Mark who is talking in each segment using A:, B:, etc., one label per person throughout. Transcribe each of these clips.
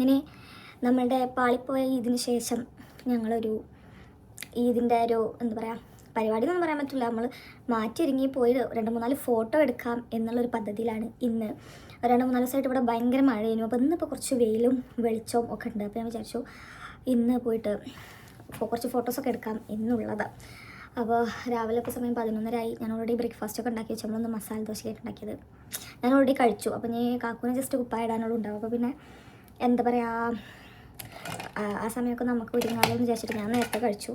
A: അങ്ങനെ നമ്മളുടെ പാളിപ്പോയ ഇതിന് ശേഷം ഞങ്ങളൊരു ഇതിന്റെ ഒരു എന്താ പറയുക പരിപാടി എന്നൊന്നും പറയാൻ പറ്റില്ല. നമ്മൾ മാറ്റി ഇറങ്ങി പോയി രണ്ട് മൂന്നാൽ ഫോട്ടോ എടുക്കാം എന്നുള്ളൊരു പദ്ധതിയിലാണ് ഇന്ന്. രണ്ട് മൂന്നാൽ ദിവസമായിട്ട് ഇവിടെ ഭയങ്കര മഴയായിരുന്നു. അപ്പോൾ ഇന്നിപ്പോൾ കുറച്ച് വെയിലും വെളിച്ചവും ഒക്കെ ഉണ്ട്. അപ്പോൾ ഞാൻ വിചാരിച്ചു ഇന്ന് പോയിട്ട് കുറച്ച് ഫോട്ടോസൊക്കെ എടുക്കാം എന്നുള്ളത്. അപ്പോൾ രാവിലെ ഇപ്പോൾ സമയം പതിനൊന്നരായി. ഞാൻ ഓൾറെഡി ബ്രേക്ക്ഫാസ്റ്റ് ഒക്കെ ഉണ്ടാക്കി വെച്ചു നമ്മളൊന്ന് മസാല ദോശയൊക്കെ ഉണ്ടാക്കിയത്. ഞാൻ ഓൾറെഡി കഴിച്ചു. അപ്പോൾ ഞാൻ കാക്കൂനെ ജസ്റ്റ് കുപ്പായ ഇടാനുള്ള ഉണ്ടാവും. അപ്പോൾ പിന്നെ എന്താ പറയുക ആ സമയമൊക്കെ നമുക്ക് ഒരുങ്ങാലോ വിചാരിച്ചിട്ട് ഞാൻ നേരത്തെ കഴിച്ചു.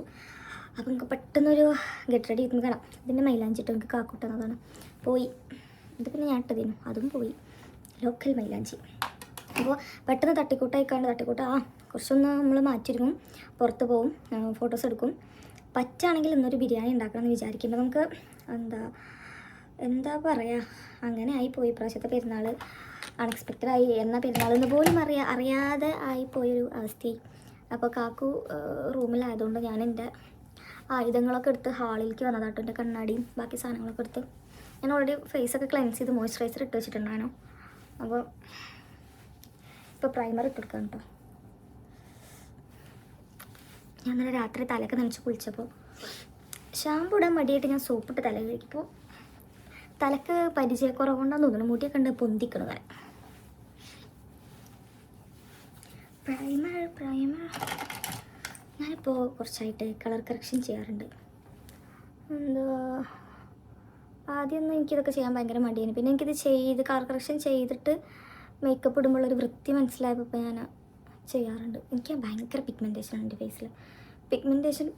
A: അപ്പം നമുക്ക് പെട്ടെന്നൊരു ഗെറ്റ് റെഡി ചെയ്ത് കാണാം. ഇതിന്റെ മൈലാഞ്ചിട്ട് നമുക്ക് കാക്കൂട്ടുന്നതാണ് പോയി. ഇത് പിന്നെ ഞാൻ ഇട്ടതിനു. അതും പോയി. ലോക്കൽ മൈലാഞ്ചി. അപ്പോൾ പെട്ടെന്ന് തട്ടിക്കൂട്ടായിക്കാണ്ട് തട്ടിക്കൂട്ട. ആ കുറച്ചൊന്ന് നമ്മൾ മാറ്റിയിരിക്കും പുറത്ത് പോവും. ഫോട്ടോസ് എടുക്കും. പറ്റാണെങ്കിൽ ഇന്നൊരു ബിരിയാണി ഉണ്ടാക്കണം എന്ന് വിചാരിക്കുമ്പോൾ നമുക്ക് എന്താ എന്താ പറയുക അങ്ങനെ ആയി പോയി. ഇപ്രാവശ്യത്തെ പെരുന്നാൾ അൺഎക്സ്പെക്റ്റഡ് ആയി. പെരുന്നാളെന്ന് എന്ന് പോലും അറിയാ അറിയാതെ ആയിപ്പോയൊരു അവസ്ഥയായി. അപ്പോൾ കാക്കു റൂമിലായതുകൊണ്ട് ഞാൻ എന്റെ ആയുധങ്ങളൊക്കെ എടുത്ത് ഹാളിലേക്ക് വന്നതാട്ടോ എന്റെ കണ്ണാടിയും ബാക്കി സാധനങ്ങളൊക്കെ എടുത്ത്. ഞാൻ ഓൾറെഡി ഫേസൊക്കെ ക്ലെൻസ് ചെയ്ത് മോയ്സ്ചറൈസർ ഇട്ട് വെച്ചിട്ടുണ്ടായിരുന്നു. അപ്പോൾ ഇപ്പോൾ പ്രൈമർ ഇട്ട് കൊടുക്കാം കേട്ടോ. ഞാൻ ഇന്നലെ രാത്രി തലയൊക്കെ നനച്ച് കുളിച്ചപ്പോൾ ഷാമ്പു ഇടാൻ മടിയായിട്ട് ഞാൻ സോപ്പിട്ട് തല കഴിക്കുമ്പോൾ തലക്ക് പരിചയക്കുറവുണ്ടെന്ന് തോന്നുന്നു. മുടിയൊക്കെ ഉണ്ട് പൊന്തിക്കണത്. തല പ്രൈമർ ഞാനിപ്പോൾ കുറച്ചായിട്ട് കളർ കറക്ഷൻ ചെയ്യാറുണ്ട്. എന്താ ആദ്യമൊന്നും എനിക്കിതൊക്കെ ചെയ്യാൻ ഭയങ്കര മടിയാണ് പിന്നെ എനിക്കിത് ചെയ്ത് കളർ കറക്ഷൻ ചെയ്തിട്ട് മേക്കപ്പ് ഇടുമ്പോൾ ഒരു വൃത്തി മനസ്സിലായപ്പോൾ ഞാൻ ചെയ്യാറുണ്ട്. എനിക്ക് ഭയങ്കര പിഗ്മെന്റേഷൻ എന്റെ ഫേസിൽ പിഗ്മെന്റേഷൻ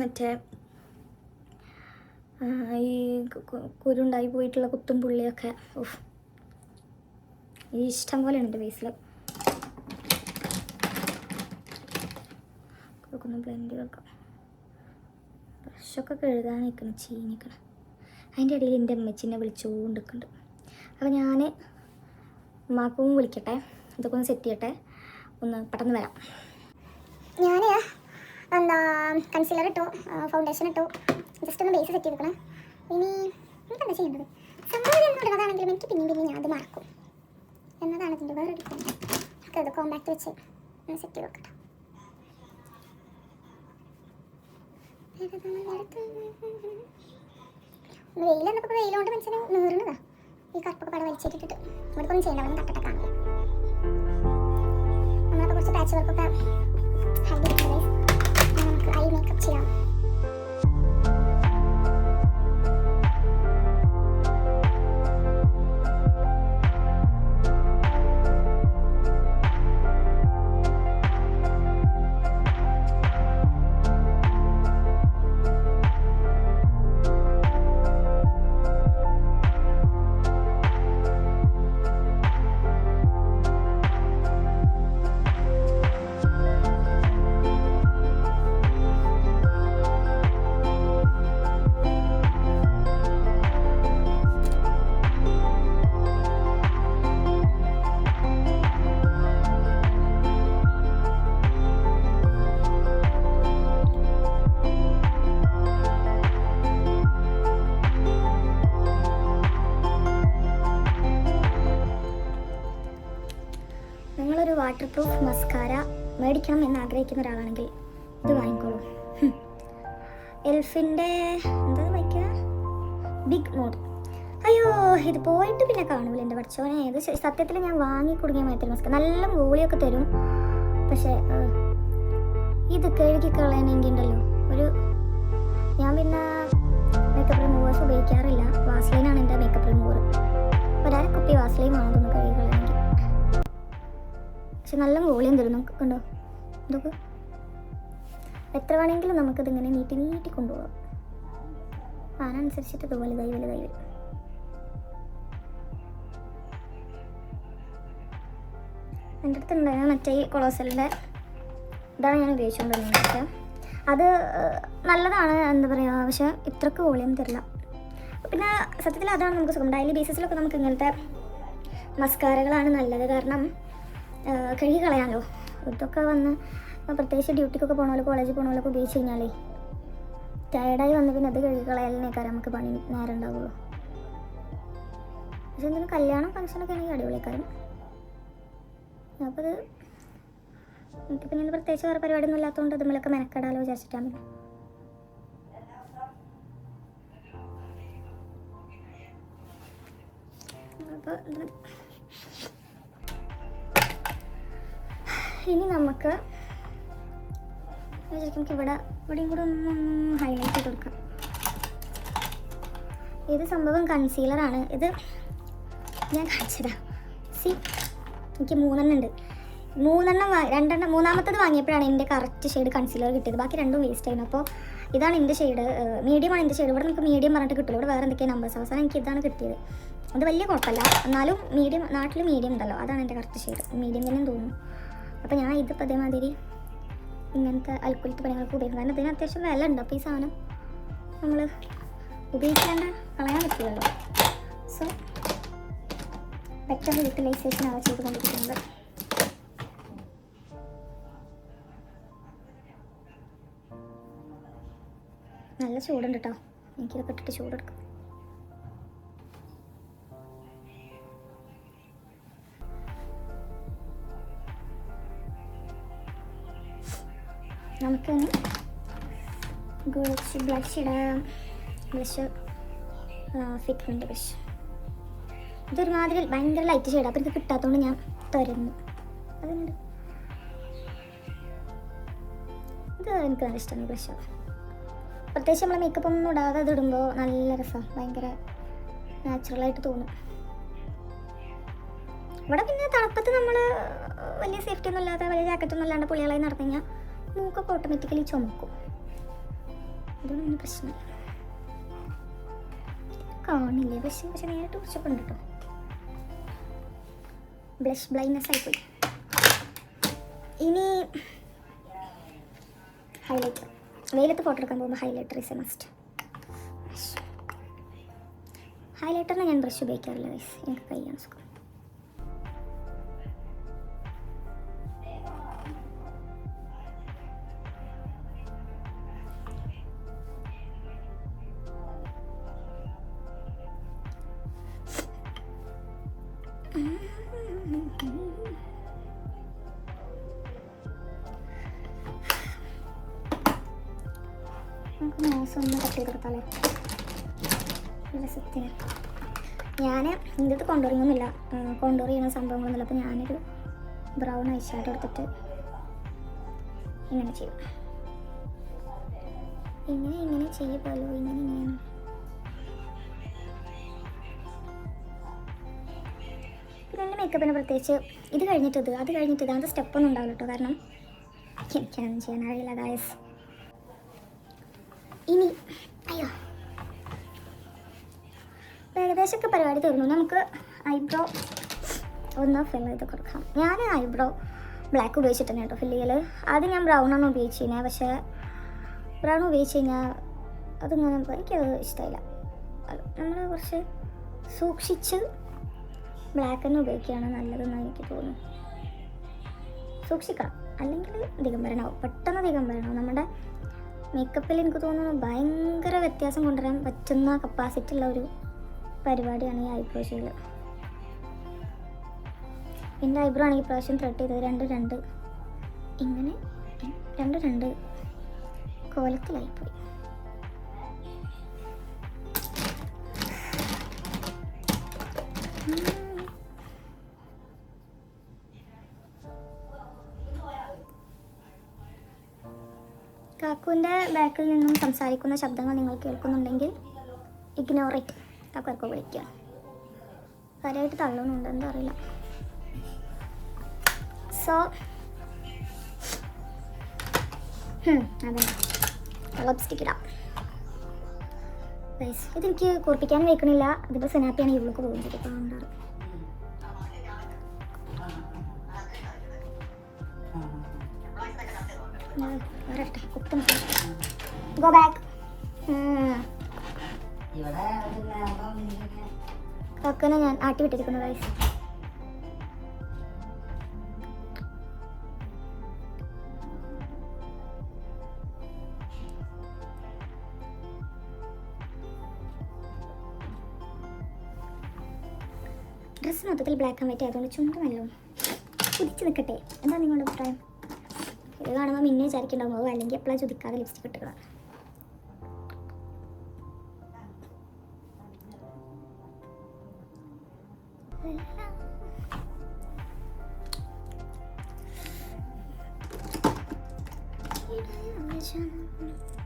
A: മറ്റേ ഈ കുരുണ്ടായി പോയിട്ടുള്ള കുത്തും പുള്ളിയൊക്കെ ഇഷ്ടം പോലെയാണ് എന്റെ ഫേസിൽ കൊടുക്കുന്ന ബ്ലെൻഡ് വെക്കാം ബ്രഷൊക്കെ കഴുകാൻ നിൽക്കണം ചീഞ്ഞിക്കണം അതിന്റെ ഇടയിൽ എന്റെ അമ്മച്ചിനെ വിളിച്ചുകൊണ്ടിരിക്കുന്നുണ്ട്. അപ്പോൾ ഞാൻ ഉമ്മാക്കും വിളിക്കട്ടെ ഇതൊക്കെ ഒന്ന് സെറ്റ് ചെയ്യട്ടെ ഒന്ന് പെട്ടെന്ന് വരാം.
B: ഞാൻ എന്താ കൺസീലർ ഇട്ടു ഫൗണ്ടേഷൻ ഇട്ടു ജസ്റ്റ് ഒന്ന് ബേസ് സെറ്റ് ചെയ്തിരിക്കണം. ഇനി എന്താ ചെയ്യേണ്ടത്? സംഭവം എന്ന് പറയുന്നതാണെങ്കിലും എനിക്ക് പിന്നെയും പിന്നെയും ഞാൻ അത് മറക്കും. എന്നതാണ് ഇതിന്റെ വേറൊരു അത് കോമ്പാക്ട് വെച്ച് ഒന്ന് സെറ്റ് ചെയ്ത് വെക്കട്ടെ വെയിലെന്നപ്പോൾ വെയിലുകൊണ്ട് മനുഷ്യന് നീറുന്നതാ ഈ കറുപ്പൊക്കെ പടം വലിച്ചിട്ടിട്ട് ഇവിടെ ഒന്നും ചെയ്യണ്ട അവിടെ തട്ടട്ടെ കാണില്ല നമ്മളപ്പോൾ കുറച്ച് പാച്ച് വർക്കൊക്കെ ഹൈഡ് നമുക്ക് ഐ മേക്കപ്പ് ചെയ്യാം.
A: നിങ്ങളൊരു വാട്ടർ പ്രൂഫ് മസ്കാര മേടിക്കണം എന്ന് ആഗ്രഹിക്കുന്ന ഒരാളാണെങ്കിൽ ഇത് വാങ്ങിക്കോളൂ. എൽഫിന്റെ എന്താ വായിക്കുക ബിഗ് മോഡ് അയ്യോ ഇത് പോയിട്ട് പിന്നെ കാണുമല്ലോ എന്റെ പഠിച്ചോനെ ഇത് സത്യത്തിൽ ഞാൻ വാങ്ങി കുടുങ്ങിയ മയത്തിൽ മസ്കാര നല്ല മൂളിയൊക്കെ തരും. പക്ഷേ ഇത് കഴുകി കളയണമെങ്കിൽ ഉണ്ടല്ലോ ഒരു ഞാൻ പിന്നെ മേക്കപ്പ് റിമൂവേഴ്സ് ഉപയോഗിക്കാറില്ല. വാസ്ലൈനാണ് എന്റെ മേക്കപ്പ് റിമൂവർ ഒരാൾ കുപ്പി വാസ്ലൈൻ വാങ്ങുന്നു കഴുകി. പക്ഷെ നല്ല വോളിയം തരും. നമുക്ക് കണ്ടോ? ഇതൊക്കെ. എത്ര വേണമെങ്കിലും നമുക്കിതിങ്ങനെ നീട്ടി നീട്ടി കൊണ്ടുപോകാം. അതിനനുസരിച്ചിട്ട് ഇത് വലുതായി വലുതായി വരും. എന്റെ അടുത്ത് ഉണ്ടായിരുന്ന മറ്റേ ഈ കൊളോസലിന്റെ ഇതാണ് ഞാൻ ഉപയോഗിച്ചുകൊണ്ടിരുന്നത്. പക്ഷേ അത് നല്ലതാണ് എന്താ പറയുക പക്ഷേ ഇത്രക്ക് വോളിയം തരില്ല. പിന്നെ സത്യത്തിൽ അതാണ് നമുക്ക് സുഖം. ഡെയിലി ബേസിസിലൊക്കെ നമുക്ക് ഇങ്ങനത്തെ മസ്കാരകളാണ് നല്ലത്. കാരണം കഴുകി കളയാമല്ലോ ഇതൊക്കെ വന്ന് പ്രത്യേകിച്ച് ഡ്യൂട്ടിക്കൊക്കെ പോകണമല്ലോ കോളേജിൽ പോകണമല്ലോ ഉപയോഗിച്ച് കഴിഞ്ഞാലേ ടയർഡായി വന്ന് പിന്നെ അത് കഴുകി കളയാലിനേക്കാരം നമുക്ക് പണി നേരം ഉണ്ടാവുള്ളൂ. പക്ഷെ എന്തെങ്കിലും കല്യാണം ഫംഗ്ഷനൊക്കെ ആണെങ്കിൽ അടിപൊളിക്കാരം അപ്പോൾ ഇത് എനിക്ക് പിന്നെ പ്രത്യേകിച്ച് വേറെ പരിപാടിയൊന്നും ഇല്ലാത്തതുകൊണ്ട് അതുമ്മലൊക്കെ മെനക്കെടാലോ വിചാരിച്ചിട്ടാണ് അപ്പോൾ ഇത് ഇനി നമുക്ക് ശരിക്കും നമുക്ക് ഇവിടെ ഇവിടെയും കൂടെ ഒന്ന് ഹൈലൈറ്റ് ചെയ്ത് കൊടുക്കാം. ഇത് സംഭവം കൺസീലറാണ് ഇത് ഞാൻ കാണിച്ചതാ സി എനിക്ക് മൂന്നെണ്ണം ഉണ്ട്. മൂന്നെണ്ണം രണ്ടെണ്ണം മൂന്നാമത്തത് വാങ്ങിയപ്പോഴാണ് എന്റെ കറക്റ്റ് ഷെയ്ഡ് കൺസീലർ കിട്ടിയത്. ബാക്കി രണ്ടും വേസ്റ്റ് ആയിരുന്നു. അപ്പോൾ ഇതാണ് എന്റെ ഷെയ്ഡ് മീഡിയം ആണ് എന്റെ ഷെയ്ഡ് ഇവിടെ നമുക്ക് മീഡിയം പറഞ്ഞിട്ട് കിട്ടുള്ളൂ. ഇവിടെ വേറെ എന്തൊക്കെയാണ് നമ്പേഴ്സ് അവസാനം എനിക്ക് ഇതാണ് കിട്ടിയത്. അത് വലിയ കുഴപ്പമില്ല. എന്നാലും മീഡിയം നാട്ടിൽ മീഡിയം ഉണ്ടല്ലോ. അതാണ് എന്റെ കറക്റ്റ് ഷെയ്ഡ് മീഡിയം തന്നെ തോന്നുന്നു. അപ്പോൾ ഞാൻ ഇതിപ്പോൾ അതേമാതിരി ഇങ്ങനത്തെ അൽക്കുലത്തെ പണികൾക്ക് ഉപയോഗിക്കും കാരണം ഇതിന് അത്യാവശ്യം വില ഉണ്ട് അപ്പോൾ ഈ സാധനം നമ്മൾ ഉപയോഗിക്കാണ്ട് കളയാൻ പറ്റില്ലല്ലോ. സോ പെട്ടെന്ന് യൂട്ടിലൈസേഷൻ ആണ് ചെയ്തുകൊണ്ടിരിക്കുന്നത് നല്ല ചൂടുണ്ട് കേട്ടോ എനിക്കിതൊക്കെ ഇട്ടിട്ട് ചൂടെടുക്കും. നമുക്കിനി ഗുളിച്ച് ബ്ലഷ് ഇടാം. Blush fitment blush. ഇതൊരുമാതിരി ഭയങ്കര ലൈറ്റ് ഷെയ്ഡ് അപ്പം എനിക്ക് കിട്ടാത്തതുകൊണ്ട് ഞാൻ തുരന്നു. അതുണ്ട് ഇത് എനിക്ക് നല്ല ഇഷ്ടമാണ് ബ്ലഷ്. പ്രത്യേകിച്ച് നമ്മൾ മേക്കപ്പ് ഒന്നും ഇടാതെ ഇത് ഇടുമ്പോൾ നല്ല രസമാണ് ഭയങ്കര നാച്ചുറലായിട്ട് തോന്നും. ഇവിടെ പിന്നെ തണുപ്പത്ത് നമ്മൾ വലിയ സേഫ്റ്റി ഒന്നും ഇല്ലാതെ വലിയ ജാക്കറ്റൊന്നും ഇല്ലാണ്ട് പുള്ളികളായി നടന്നു കഴിഞ്ഞാൽ മൂക്കൊക്കെ ഓട്ടോമാറ്റിക്കലി ചുമക്കും. അതൊന്നും പ്രശ്നമില്ല കാണില്ല? പക്ഷെ പക്ഷെ നേരിട്ട് കുറച്ചൊക്കെ കേട്ടോ. ബ്ലഷ് ബ്ലൈൻഡ്നെസ് ആയിപ്പോയി. ഇനി ഹൈലൈറ്റർ വെയിലത്ത് ഫോട്ടോ എടുക്കാൻ പോകുമ്പോൾ ഹൈലൈറ്റർ ഇസ് എ മസ്റ്റ് ഹൈലൈറ്ററിനെ ഞാൻ ബ്രഷ് ഉപയോഗിക്കാറില്ല എനിക്ക് കൈയാണ് സുഖം. രസത്തിന് ഞാൻ ഇതിന്റെ കൊണ്ടുവരുന്നില്ല കോണ്ടോർ ചെയ്യുന്ന സംഭവങ്ങളൊന്നുമില്ല. അപ്പോൾ ഞാനൊരു ബ്രൗൺ ഐ ഷാഡോ എടുത്തിട്ട് ഇങ്ങനെ ചെയ്യും. ഇങ്ങനെ ഇങ്ങനെ ചെയ്യുമല്ലോ ഇങ്ങനെ ഇങ്ങനെ. പിന്നെ എന്റെ മേക്കപ്പിന് പ്രത്യേകിച്ച് ഇത് കഴിഞ്ഞിട്ട് ഇത് അത് കഴിഞ്ഞിട്ട് ഇത് സ്റ്റെപ്പ് ഒന്നും ഉണ്ടാവില്ല കേട്ടോ കാരണം എനിക്കൊന്നും ചെയ്യാൻ അറിയില്ല ഗായസ് ഇനി അയ്യോ. ഏകദേശമൊക്കെ പരിപാടി തീർന്നു. നമുക്ക് ഐബ്രോ ഒന്ന് ഫിൽ ചെയ്ത് കൊടുക്കാം. ഞാൻ ഐബ്രോ ബ്ലാക്ക് ഉപയോഗിച്ചിട്ട് തന്നെ കേട്ടോ ഫില്ല് ചെയ്യൽ ആദ്യം ഞാൻ ബ്രൗൺ ഉപയോഗിച്ച് കഴിഞ്ഞാൽ പക്ഷേ ബ്രൗൺ ഉപയോഗിച്ച് കഴിഞ്ഞാൽ അതിങ്ങനെ എനിക്കത് ഇഷ്ടമില്ല. നമ്മൾ കുറച്ച് സൂക്ഷിച്ച് ബ്ലാക്ക് തന്നെ ഉപയോഗിക്കുകയാണ് നല്ലതെന്ന് എനിക്ക് തോന്നുന്നു സൂക്ഷിക്കണം. അല്ലെങ്കിൽ ദിഗംബരനാവും. പെട്ടെന്ന് ദിഗംബരനാവും. നമ്മുടെ മേക്കപ്പിൽ എനിക്ക് തോന്നുന്നു ഭയങ്കര വ്യത്യാസം കൊണ്ടുവരാൻ പറ്റുന്ന കപ്പാസിറ്റി ഉള്ള ഒരു പരിപാടിയാണ് ഈ ഐബ്രോ ചെയ്യൽ എന്റെ ഐബ്രോ ആണെങ്കിൽ പ്രാവശ്യം ത്രെഡ് ചെയ്തത് രണ്ട് രണ്ട്. ഇങ്ങനെ രണ്ട് രണ്ട് കോലത്തിലായിപ്പോയി കാക്കുവിന്റെ ബാക്കിൽ നിന്നും സംസാരിക്കുന്ന ശബ്ദങ്ങൾ നിങ്ങൾ കേൾക്കുന്നുണ്ടെങ്കിൽ ഇഗ്നോർ ഇറ്റ് കാക്കുവർക്ക് വിളിക്കുക കാര്യമായിട്ട് തള്ളുന്നുണ്ട് എന്താ അറിയില്ല. സോ അതെ. ലിപ്സ്റ്റിക് ഇടാം. ഇതെനിക്ക് കുറിപ്പിക്കാൻ വെക്കണില്ല. ഇതിപ്പോൾ സിനാപ്പിയാണ് ഇവൾക്ക് പോകുന്നത് ഇപ്പോൾ ഉണ്ടാറ് വരട്ടെ. കുത്തും ഗോ ബാക്ക് കക്കനെ ഞാൻ ആട്ടി വിട്ടിരിക്കുന്നു ഗൈസ് ഡ്രസ്സ് മൊത്തത്തിൽ ബ്ലാക്ക് ആൻഡ് വൈറ്റ് ആയതുകൊണ്ട് ചുണ്ടുമല്ലോ കുതിച്ച് നിൽക്കട്ടെ. എന്താ നിങ്ങളുടെ അഭിപ്രായം? ഇത് കാണുമ്പോൾ മിന്നെ വിചാരിക്കുന്നുണ്ടാവും ഓ അല്ലെങ്കിൽ എപ്പോഴാണ് ചുതിക്കാതെ ലിപ്സ്റ്റിക് Thank you.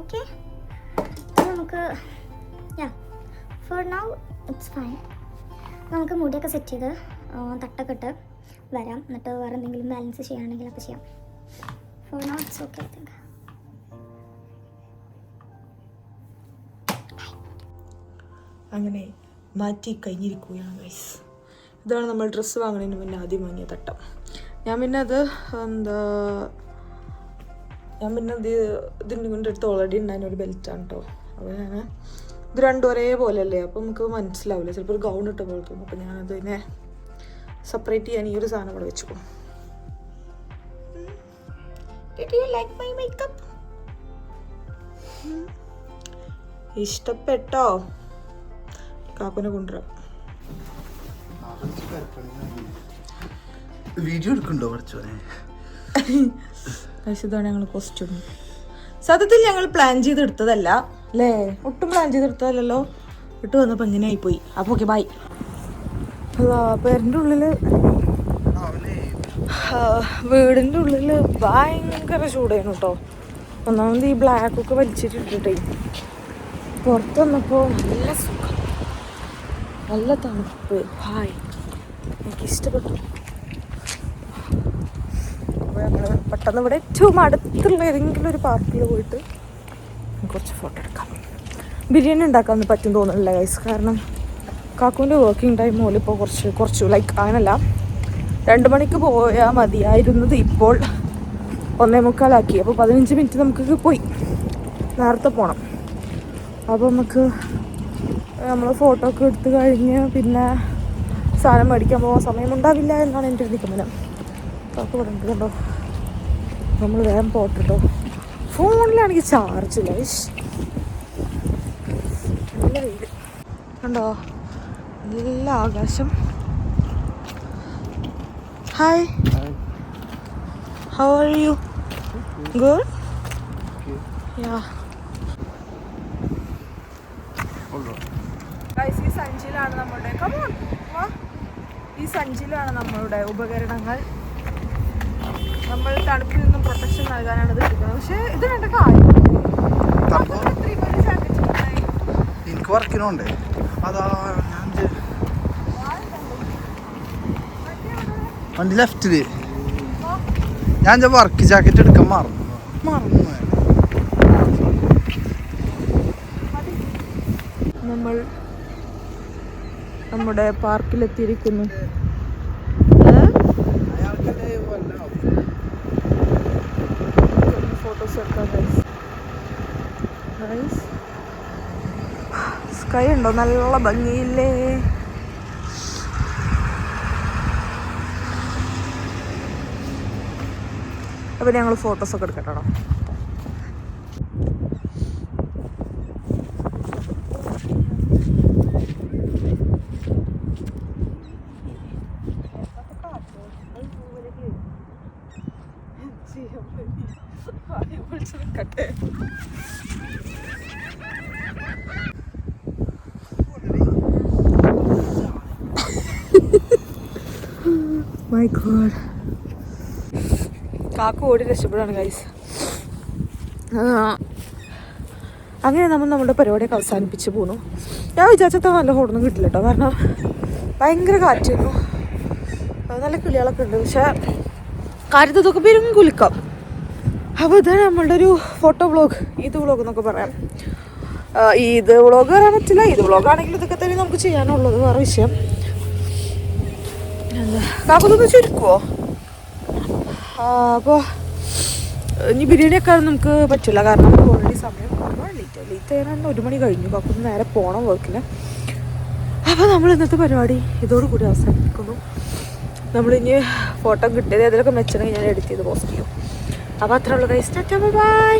A: ഓക്കെ നമുക്ക് yeah for now it's fine നമുക്ക് മുടിയൊക്കെ സെറ്റ് ചെയ്ത് തട്ടൊക്കെ ഇട്ട് വരാം. എന്നിട്ട് വേറെ എന്തെങ്കിലും ബാലൻസ് ചെയ്യുകയാണെങ്കിൽ അപ്പോൾ ചെയ്യാം. For now it's okay I think
C: അങ്ങനെ മാറ്റി കഴിഞ്ഞിരിക്കുകയാണ് ഗൈസ് ഇതാണ് നമ്മൾ ഡ്രസ്സ് വാങ്ങുന്നതിന് മുന്നേ ആദ്യം വാങ്ങിയ തട്ടം. ഞാൻ പിന്നെ അത് എന്താ ഞാൻ പിന്നെ ഇത് ഇതിന്റെ കൊണ്ട് അടുത്ത് ഓൾറെഡി ഉണ്ടായിരുന്ന ഒരു ബെൽറ്റാണ് കേട്ടോ അപ്പോൾ ഞാൻ ഇത് രണ്ടും ഒരേപോലെ അല്ലേ അപ്പോൾ നമുക്ക് മനസ്സിലാവില്ല. ചിലപ്പോൾ ഒരു ഗൗൺ ഇട്ട പോലെ തോന്നും. അപ്പോൾ ഞാനത് ഇതിനെ സെപ്പറേറ്റ് ചെയ്യാൻ ഈ ഒരു സാധനം ഇവിടെ വെച്ചു. Did you like my makeup? ഉം. ഇഷ്ടപ്പെട്ടോ? കാക്കുനെ കൊണ്ടുവരാം.
D: വീഡിയോ എടുക്കണ്ടോ പഠിച്ചോനെ
C: പക്ഷേ ഞങ്ങൾ കോസ്റ്റ്യൂം സത്യത്തിൽ ഞങ്ങൾ പ്ലാൻ ചെയ്തെടുത്തതല്ല അല്ലേ? ഒട്ടും പ്ലാൻ ചെയ്തെടുത്തതല്ലോ ഇട്ട് വന്നപ്പോൾ ഇങ്ങനെ ആയിപ്പോയി. അപ്പോൾ ഓക്കെ ബൈ അല്ല പേരിന്റെ ഉള്ളിൽ വീടിന്റെ ഉള്ളിൽ ഭയങ്കര ചൂടായിരുന്നു കേട്ടോ ഒന്നാമത് ഈ ബ്ലാക്കൊക്കെ വലിച്ചിട്ടിട്ടേ പുറത്ത് വന്നപ്പോൾ നല്ല സുഖം. നല്ല തണുപ്പ്. ഹായ് എനിക്ക് ഇഷ്ടപ്പെട്ടു. അപ്പോൾ ഞങ്ങൾ പെട്ടെന്ന് ഇവിടെ ഏറ്റവും അടുത്തുള്ള ഏതെങ്കിലും ഒരു പാർക്കിൽ പോയിട്ട് കുറച്ച് ഫോട്ടോ എടുക്കാം. ബിരിയാണി ഉണ്ടാക്കാൻ പറ്റും തോന്നുന്നില്ല ഗൈസ് കാരണം കാക്കുവിന്റെ വർക്കിംഗ് ടൈം പോലെ ഇപ്പോൾ കുറച്ച് കുറച്ചു ലൈക്ക് അങ്ങനല്ല. രണ്ട് മണിക്ക് പോയാൽ മതിയായിരുന്നത് ഇപ്പോൾ. ഒന്നേ മുക്കാലാക്കി. അപ്പോൾ പതിനഞ്ച് മിനിറ്റ് നമുക്ക് പോയി. നേരത്തെ പോകണം അപ്പോൾ നമുക്ക് നമ്മൾ ഫോട്ടോ ഒക്കെ എടുത്തു കഴിഞ്ഞ് പിന്നെ സാധനം മേടിക്കാൻ പോകാൻ സമയമുണ്ടാവില്ല എന്നാണ് എന്റെ ഒരു നിഗമനം. ഇവിടെ കണ്ടോ നമ്മൾ വേഗം പോട്ടോ ഫോണിലാണെങ്കിൽ ചാർജ് ഇല്ല നല്ല വീട് കണ്ടോ? നല്ല ആകാശം. Hi how are you good yeah ഈ സഞ്ചിയിലാണ് നമ്മുടെ കമോൺ ഈ സഞ്ചിയിലാണ് നമ്മളുടെ ഉപകരണങ്ങൾ. നമ്മൾ തണുപ്പിൽ നിന്നും പ്രൊട്ടക്ഷൻ നൽകാനാണ് ഇത് എടുക്കുന്നത്. പക്ഷേ ഇത് രണ്ട് കാര്യം.
D: എനിക്ക് വർക്കിനുണ്ട് അതാ ഞാൻ വണ്ടി ലെഫ്റ്റിൽ ഞാൻ വർക്ക് ജാക്കറ്റ് എടുക്കാൻ മറന്നു.
C: നമ്മൾ നമ്മുടെ പാർക്കിലെത്തിയിരിക്കുന്നു എടുക്കാം ഗൈസ് സ്കൈ ഉണ്ടോ? നല്ല ഭംഗിയില്ലേ? അപ്പം ഞങ്ങൾ ഫോട്ടോസൊക്കെ എടുക്കട്ടോ മൈ ഗോഡ് കാക്ക ഓടി രക്ഷപ്പെടാണ് ഗൈസ് അങ്ങനെ നമ്മൾ നമ്മുടെ പരിപാടിയൊക്കെ അവസാനിപ്പിച്ച് പോന്നു ഞാൻ വിചാരിച്ചത്ര നല്ല ഹോട്ടൊന്നും കിട്ടില്ല കേട്ടോ കാരണം ഭയങ്കര കാറ്റായിരുന്നു. നല്ല കിളികളൊക്കെ ഉണ്ട്. പക്ഷേ കാര്യത്തൊക്കെ പേരും കുലുക്കാം. അപ്പോൾ ഇതാണ് നമ്മളുടെ ഒരു ഫോട്ടോ വ്ളോഗ് ഇത് വ്ളോഗ് എന്നൊക്കെ പറയാം. ഈദ് വ്ളോഗ് പറയാൻ പറ്റില്ല. ഇത് വ്ളോഗ് ആണെങ്കിൽ ഇതൊക്കെ തന്നെ നമുക്ക് ചെയ്യാനുള്ളത് വേറെ വിഷയം. എന്താ കാക്കൊന്ന് ചുരുക്കുവോ അപ്പോൾ ഇനി ബിരിയാണി ഒക്കെ നമുക്ക് പറ്റില്ല കാരണം ഓൾറെഡി സമയം ഒരുപാട് ലേറ്റ് ലേറ്റ് ആയാലും ഒരു മണി കഴിഞ്ഞു. അപ്പം നേരെ പോകണം വർക്കിന് അപ്പോൾ നമ്മൾ ഇന്നത്തെ പരിപാടി ഇതോടുകൂടി അവസാനിപ്പിക്കുന്നു. നമ്മളിനി ഫോട്ടോ കിട്ടിയത് അതിലൊക്കെ മെച്ചണമെങ്കിൽ ഞാൻ എഡിറ്റ് ചെയ്ത് പോസ്റ്റ് ചെയ്യും. അപ്പോൾ അത്ര ഉള്ളൂ കൈ ബൈ